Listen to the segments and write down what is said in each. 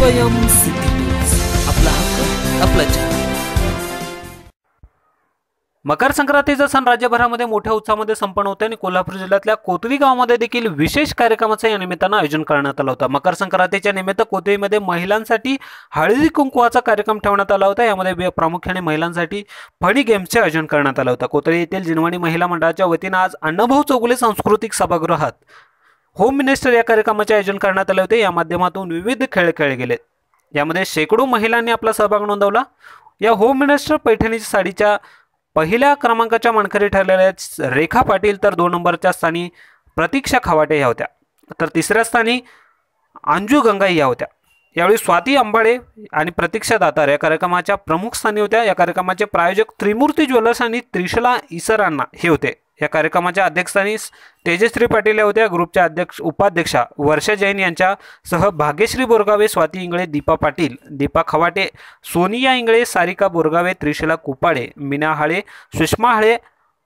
आपला हक्क आपला मकर संक्रांतीचा सण राज्यभरामध्ये मोठ्या उत्साहामध्ये संपन्न होते आणि कोल्हापूर जिल्ह्यातल्या कोतवी गावामध्ये देखील विशेष कार्यक्रमाचं या निमित्तानं आयोजन करण्यात आलं होतं. मकर संक्रांतीच्या निमित्त कोतवीमध्ये महिलांसाठी हळदी कुंकुवाचा कार्यक्रम ठेवण्यात आला होता. यामध्ये प्रामुख्याने महिलांसाठी फणी गेम्सचे आयोजन करण्यात आलं होतं. कोतळी येथील जिनवाणी महिला मंडळाच्या वतीनं आज अण्णाभाऊ चौगुले सांस्कृतिक सभागृहात होम मिनिस्टर या कार्यक्रमाचे आयोजन करण्यात आले होते. या माध्यमातून विविध खेळ खेळले गेले. यामध्ये शेकडो महिलांनी आपला सहभाग नोंदवला. या होम मिनिस्टर पैठणीच्या साडीच्या पहिल्या क्रमांकाच्या मानकरी ठरलेल्या रेखा पाटील तर दोन नंबरच्या स्थानी प्रतीक्षा खवाटे या होत्या. तर तिसऱ्या स्थानी अंजू गंगाई या होत्या. यावेळी स्वाती अंबाळे आणि प्रतीक्षा दातार या कार्यक्रमाच्या प्रमुख स्थानी होत्या. या कार्यक्रमाचे प्रायोजक त्रिमूर्ती ज्वेलर्स आणि त्रिशला इसरांना हे होते. या कार्यक्रमाच्या अध्यक्षस्थानी तेजश्री पाटील या होत्या. ग्रुपच्या अध्यक्ष उपाध्यक्षा वर्षा जैन यांच्या सह भाग्यश्री बोरगावे स्वाती इंगळे दीपा पाटील दीपा खवाटे सोनिया इंगळे सारिका बोरगावे त्रिशला कुपाळे मीना हाळे सुषमा हाळे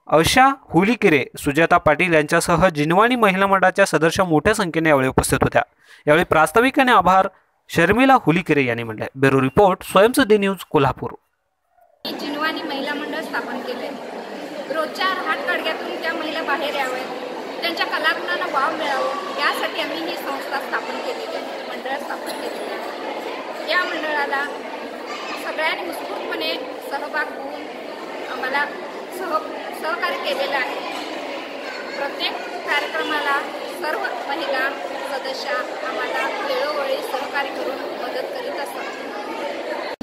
अशा हुलीकिरे सुजाता पाटील यांच्यासह जिनवाणी महिला मंडळाच्या सदस्य मोठ्या संख्येने यावेळी उपस्थित होत्या. यावेळी प्रास्ताविकाने आभार शर्मिला हुलीकिरे यांनी म्हटले bureau report Swayamsiddhi news Kolhapur. Jinvani महिला मंडळ स्थापन केले. रोजच्या रहाट कडग्यातून त्या महिला बाहेर याव्यात. त्यांच्या कलागुणांना वाव मिळावं. यासाठी आम्ही ही संस्था स्थापन केलेली आहे. मंडळ स्थापन केलेली आहे. या मंडळाला सगळ्यांनी उत्स्फूर्तपणे सहभाग होऊन आम्हाला सह सहकार्य केलेलं आहे. प्रत्येक कार्यक्रमाला सर्व महिला सदस्या आम्हाला वेळोवेळी सहकार्य करून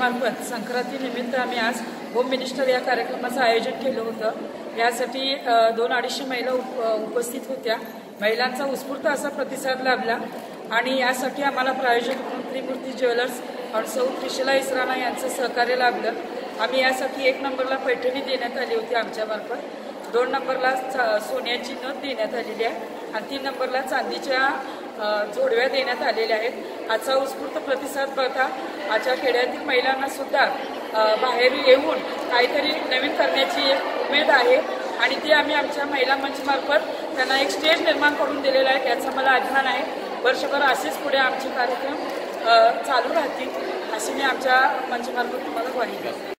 मार्फत संक्रांतीनिमित्त आम्ही आज होम मिनिस्टर या कार्यक्रमाचं आयोजन केलं होतं. यासाठी दोन अडीचशे महिला उप उपस्थित होत्या. महिलांचा उत्स्फूर्त असा प्रतिसाद लाभला आणि यासाठी आम्हाला प्रायोजक म्हणून त्रिमूर्ती ज्वेलर्स आणि सौ त्रिशला इसराणा यांचं सहकार्य लाभलं. आम्ही यासाठी एक नंबरला पैठणी देण्यात आली होती आमच्यामार्फत. दोन नंबरला चा- सोन्याची नथ देण्यात आलेली आहे आणि तीन नंबरला चांदीच्या जोडव्या देण्यात आलेल्या आहेत. आजचा उत्स्फूर्त प्रतिसाद बघता आजच्या खेड्यातील महिलांना सुद्धा बाहेर येऊन काहीतरी नवीन करण्याची एक उमेद आहे. आणि ती आम्ही आमच्या महिला मंचमार्फत त्यांना एक स्टेज निर्माण करून दिलेला आहे. त्याचा मला अभिमान आहे. वर्षभर असेच पुढे आमचे कार्यक्रम चालू राहतील. अशी मी आमच्या मंचमार्फत तुम्हाला ग्वाही करते